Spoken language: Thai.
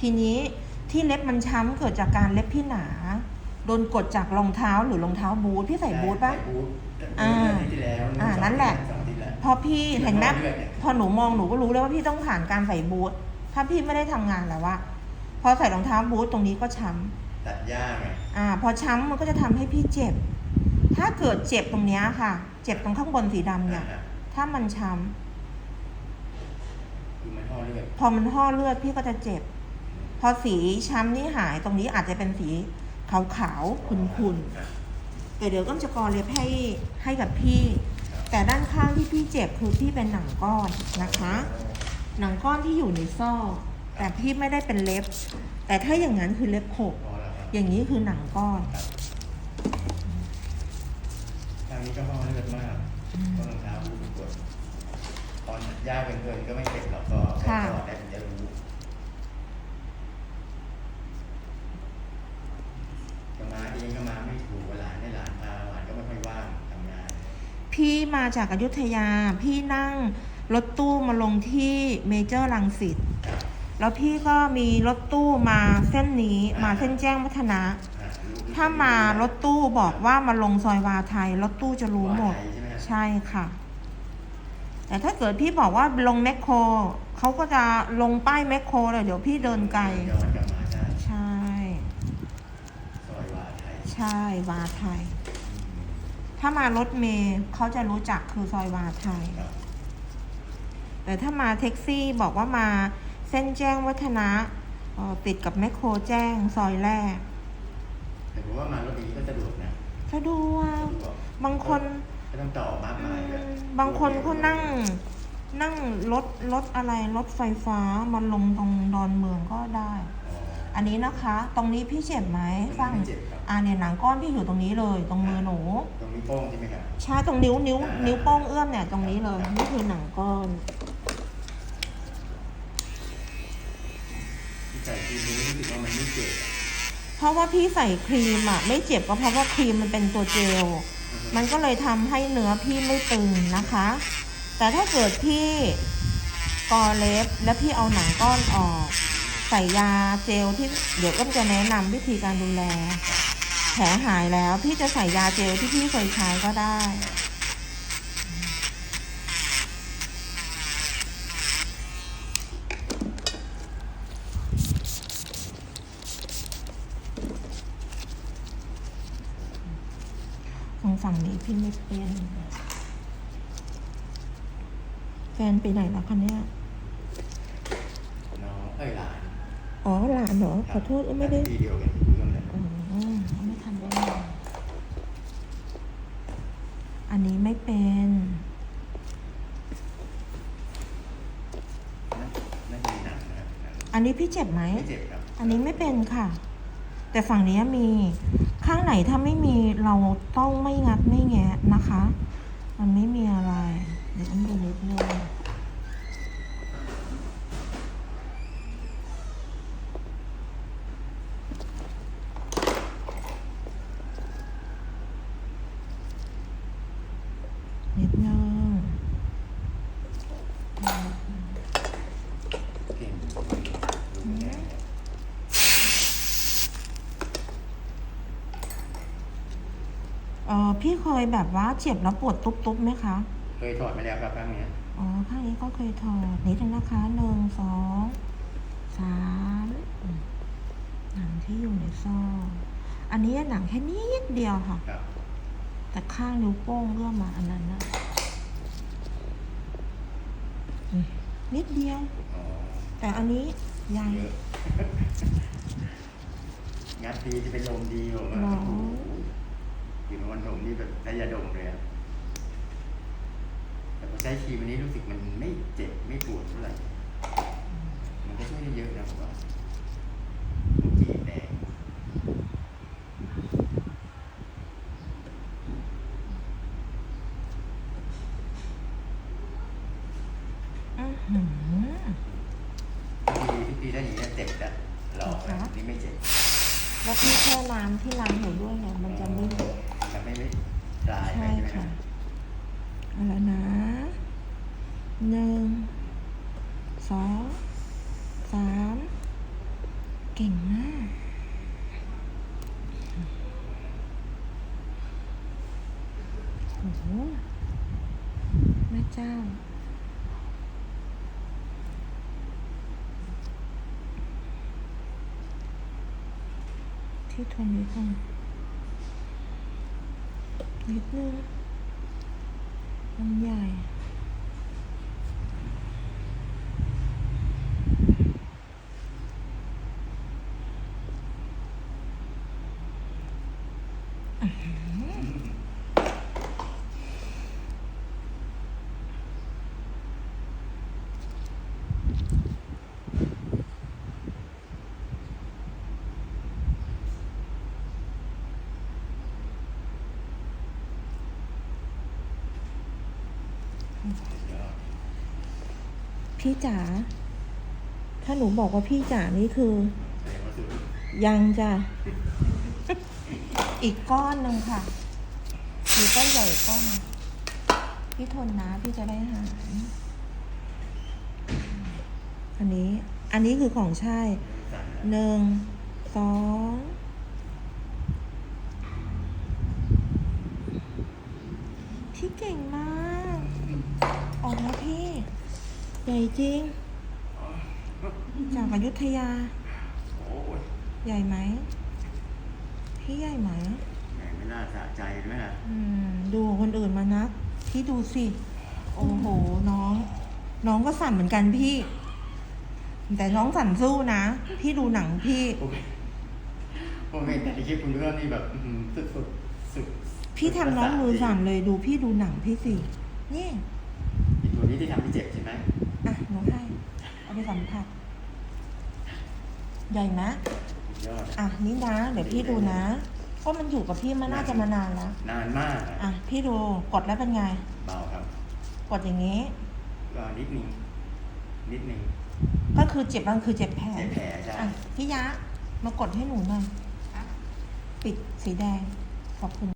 ทีนี้ที่เล็บมันช้ำเกิดจากการเล็บพี่หนา โดนกดจากรองเท้าหรือรองเท้าบูทพี่ใส่บูทปะใส่บูทอ่าเมื่ออาทิตย์ที่แล้วอ่านั่นแหละ สองอาทิตย์แล้ว พอพี่เห็นไหมเลือดเนี่ย พอหนูมองหนูก็รู้แล้วว่าพี่ต้องผ่านการใส่บูทถ้าพี่ไม่ได้ทำงานแล้วอะพอใส่รองเท้าบูทตรงนี้ก็ช้ำ ตัดหญ้าไง อ่าพอช้ำมันก็จะทำให้พี่เจ็บ ถ้าเกิดเจ็บตรงเนี้ยค่ะ เจ็บตรงข้างบนสีดำเนี่ย อ่าถ้ามันช้คือมันห่อเลือดำพอมันห่อเลือดพี่ก็จะเจ็บ พอสีช้ำนี่หายตรงนี้อาจจะเป็นสีขาวๆขุ่นๆครับแต่เดี๋ยวก็จะกอเล็บให้ให้กับพี่ แต่ด้านข้างที่พี่เจ็บคือพี่เป็นหนังก้อนนะคะ หนังก้อนที่อยู่ในซ่อแต่พี่ไม่ได้เป็นเล็บ แต่ถ้าอย่างนั้นคือเล็บหกพอแล้วครับอย่างนี้คือหนังก้อนทางนี้ก็ห่อเลือดมากเพราะรองเท้าบูทกดตอนตัดหญ้าเป็นเกินก็ไม่เจ็บหรอกก็ค่ะก็แต่ผมจะรู้ก็มาเองก็มาไม่ถูกเวลาในหลานพาหลานก็ไม่ค่อยว่างทำงาน พี่มาจากอยุทยา พี่นั่งรถตู้มาลงที่เมเจอร์ลังสิต แล้วพี่ก็มีรถตู้มาเส้นนี้มาเส้นแจ้งวัฒนะอ่าถ้ามารถตู้บอกว่ามาลงซอยวาไทย รถตู้จะรู้หมด ใช่ค่ะ แต่ถ้าเกิดพี่บอกว่าลงแมคโครเขาก็จะลงป้ายแมคโครเลยเดี๋ยวพี่เดินไกล ใช่ ใช่ วาไทยใช่วาไทย ถ้ามารถเมย์เขาจะรู้จักคือซอยวาไทยครับแต่ถ้ามาแท็กซี่บอกว่ามาเส้นแจ้งวัฒนะเอ่อติดกับแมคโครแจ้งซอยแรก แต่ผมว่ามารถนี้ก็สะดวกนะสะดวกสะดวกบางคนไม่ต้องต่อมากอืมายแบบมบางคนเขานั่งนั่งรถรถอะไรรถไฟฟ้ามาลงตรงดอนเมืองก็ได้ อ๋ออันนี้นะคะ ตรงนี้พี่เจ็บไหมฟังไม่เจ็บครับ อ่าเนี่ยหนังก้อนพี่อยู่ตรงนี้เลย ตรงมือหนู ตรงนี้โป้งใช่ไหมครับ ใช่ตรงนิ้วนิ้วอ่านิ้นิ้วโป้งเอื้อมเนี่ยตรงนี้เลยนี่คือหนังก้อน ที่ใส่ทีนี้รู้สึกว่ามันไม่เจ็บอะเพราะว่าพี่ใส่ครีมอะไม่เจ็บก็เพราะว่าครีมมันเป็นตัวเจล มันก็เลยทำให้เนื้อพี่ไม่ตึงนะคะ แต่ถ้าเกิดพี่กอเล็บแล้วพี่เอาหนังก้อนออก ใส่ยาเจลที่เดี๋ยวก็จะแนะนำวิธีการดูแล แผลหายแล้วพี่จะใส่ยาเจลที่พี่เคยใช้ก็ได้ตรงฝั่งนี้พี่ไม่เป็น แฟนไปไหนแล้วคะเนี่ย น้องเอ้ยหลาน อ๋อหลานเหรอขอโทษไม่ได้ทีเดียวกันคุยกันเลยอ๋อไม่ทันได้มองอันนี้ไม่เป็นนั่นนั่นมีหนังนะครับหนังอันนี้พี่เจ็บไหม ไม่เจ็บครับอันนี้ไม่เป็นค่ะ แต่ฝั่งนี้มีข้างไหนถ้าไม่มีเราต้องไม่งัดไม่แงะนะคะ มันไม่มีอะไร เดี๋ยวอันดูนิดนึงนิดนึง เก่งรู้แน่ เออพี่เคยแบบว่าเจ็บแล้วปวดตุ๊บๆไหมคะ เคยถอดมาแล้วครับครั้งเนี้ยอ๋อข้างนี้ก็เคยถอดนิดนึงนะคะหนึ่งสองสามอืมหนังที่อยู่ในซ่ออันนี้หนังแค่นิดเดียวค่ะ ครับ แต่ข้างนิ้วโป้งเลื่อมมาอันนั้นนะอืมนิดเดียว อ๋อแต่อันนี้ใหญ่เยอะงัดดีจะเป็นลมดีผมหรว่าออ ยู่ในวันผมนี่แบบใช้ยาดมเลยอะแต่พอใช้ครีมอันนี้รู้สึกมันไม่เจ็บไม่ปวดเท่าไหร่ มันก็ช่วยได้เยอะนะผมว่าจีนแดงอื้อหือพี่พี่พี่ได้อย่างนี้ยเจ็บแล้วหลอกแล้วครับนี่ไม่เจ็บ แล้วพี่แช่น้ำที่ล้างอยู่ด้วยไงมันจะไม่ จะไม่ไม่ดรายไป ใช่ ใช่ไหม ค่ะ ฮะ เอาละนะหนึ่งสองสาม เก่งมากโอ้โหแม่เจ้าที่ทนนิดนึงนิดนึงมันใหญ่ พี่จ๋าถ้าหนูบอกว่าพี่จ๋านี่คือ ยังจ้ะ อีกก้อนหนึ่งค่ะมีก้อนใหญ่ก้อนหนึ่งพี่ทนนะพี่จะได้หารอันนี้ อันนี้คือของใช่หนึ่งสองพี่เก่งมาก ออกแล้วพี่ ใหญ่จริง จากอยุธยาโอ้ยใหญ่ไหม พี่ใหญ่ไหมแหมไม่น่าสะใจด้วยนะอืม ดูคนอื่นมานักพี่ดูสิ โอ้โห น้อง น้องก็สั่นเหมือนกันพี่ แต่น้องสั่นสู้นะ พี่ดูหนังพี่โอเคโอเคแต่ที่คลิปคุณเรื่องนี่แบบอื้อหือสุดสุดสุดพี่ทำน้องมือสั่นเลยดูพี่ดูหนังพี่สิ นี่อีกตัวนี้ที่ทำให้เจ็บใช่ไหม อะหนูให้เอาไปสัมผัสใหญ่ไหมสุดยอดอะนี่นะ เดี๋ยวพี่ดูนะก็มันอยู่กับพี่มาน่าจะมานานแล้ว นานมากอะอะพี่ดูกดแล้วเป็นไง เบาครับกดอย่างนี้ ก็นิดนึงนิดนึงก็คือเจ็บบ้างคือเจ็บแผลเจ็บแผลใช่อะพี่ยะมากดให้หนูหน่อยปิดสีแดงขอบคุณ